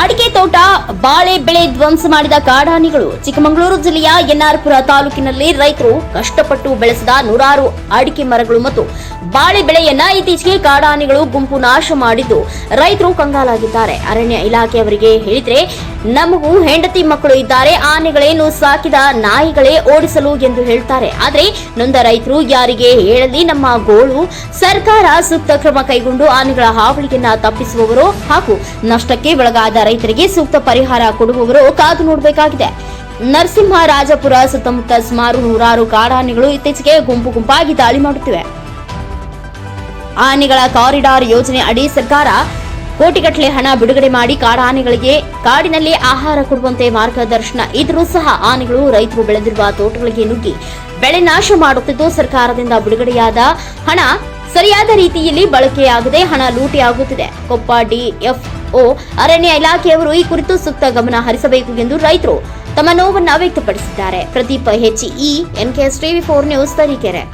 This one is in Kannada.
ಅಡಿಕೆ ತೋಟ, ಬಾಳೆ ಬೆಳೆ ಧ್ವಂಸ ಮಾಡಿದ ಕಾಡಾನೆಗಳು ಚಿಕ್ಕಮಗಳೂರು ಜಿಲ್ಲೆಯ ಎನ್ಆರ್ಪುರ ತಾಲೂಕಿನಲ್ಲಿ ರೈತರು ಕಷ್ಟಪಟ್ಟು ಬೆಳೆಸಿದ ನೂರಾರು ಅಡಿಕೆ ಮರಗಳು ಮತ್ತು ಬಾಳೆ ಬೆಳೆಯನ್ನ ಇತ್ತೀಚೆಗೆ ಕಾಡಾನೆಗಳು ಗುಂಪು ನಾಶ ಮಾಡಿದ್ದು. ರೈತರು ಕಂಗಾಲಾಗಿದ್ದಾರೆ. ಅರಣ್ಯ ಇಲಾಖೆಯವರಿಗೆ ಹೇಳಿದ್ರೆ ನಮಗೂ ಹೆಂಡತಿ ಮಕ್ಕಳು ಇದ್ದಾರೆ, ಆನೆಗಳೇನು ಸಾಕಿದ ನಾಯಿಗಳೇ ಓಡಿಸಲು ಎಂದು ಹೇಳ್ತಾರೆ. ಆದರೆ ನೊಂದ ರೈತರು ಯಾರಿಗೆ ಹೇಳಲಿ, ನಮ್ಮ ಗೋಳು ಸರ್ಕಾರ ಸೂಕ್ತ ಕ್ರಮ ಕೈಗೊಂಡು ಆನೆಗಳ ಹಾವಳಿಯನ್ನ ತಪ್ಪಿಸುವವರು ಹಾಗೂ ನಷ್ಟಕ್ಕೆ ಒಳಗಾದ ರೈತರಿಗೆ ಸೂಕ್ತ ಪರಿಹಾರ ಕೊಡುವವರು ಕಾದು ನೋಡಬೇಕಾಗಿದೆ. ನರಸಿಂಹರಾಜಪುರ ಸುತ್ತಮುತ್ತ ಸುಮಾರು ನೂರಾರು ಕಾಡಾನೆಗಳು ಇತ್ತೀಚೆಗೆ ಗುಂಪು ಗುಂಪಾಗಿ ದಾಳಿ ಮಾಡುತ್ತಿವೆ. ಆನೆಗಳ ಕಾರಿಡಾರ್ ಯೋಜನೆ ಅಡಿ ಸರ್ಕಾರ ಕೋಟಿಗಟ್ಟಲೆ ಹಣ ಬಿಡುಗಡೆ ಮಾಡಿ ಕಾಡಾನೆಗಳಿಗೆ ಕಾಡಿನಲ್ಲಿ ಆಹಾರ ಕೊಡುವಂತೆ ಮಾರ್ಗದರ್ಶನ ಇದ್ರೂ ಸಹ ಆನೆಗಳು ರೈತರು ಬೆಳೆದಿರುವ ತೋಟಗಳಿಗೆ ನುಗ್ಗಿ ಬೆಳೆ ನಾಶ ಮಾಡುತ್ತಿದ್ದು ಸರ್ಕಾರದಿಂದ ಬಿಡುಗಡೆಯಾದ ಹಣ ಸರಿಯಾದ ರೀತಿಯಲ್ಲಿ ಬಳಕೆಯಾಗದೆ ಹಣ ಲೂಟಿಯಾಗುತ್ತಿದೆ. ಕೊಪ್ಪ ಡಿಎಫ್ಒ ಅರಣ್ಯ ಇಲಾಖೆಯವರು ಈ ಕುರಿತು ಸೂಕ್ತ ಗಮನ ಹರಿಸಬೇಕು ಎಂದು ರೈತರು ತಮ್ಮ ನೋವನ್ನು ವ್ಯಕ್ತಪಡಿಸಿದ್ದಾರೆ. Pradeep H E N K S TV four news Tarikere.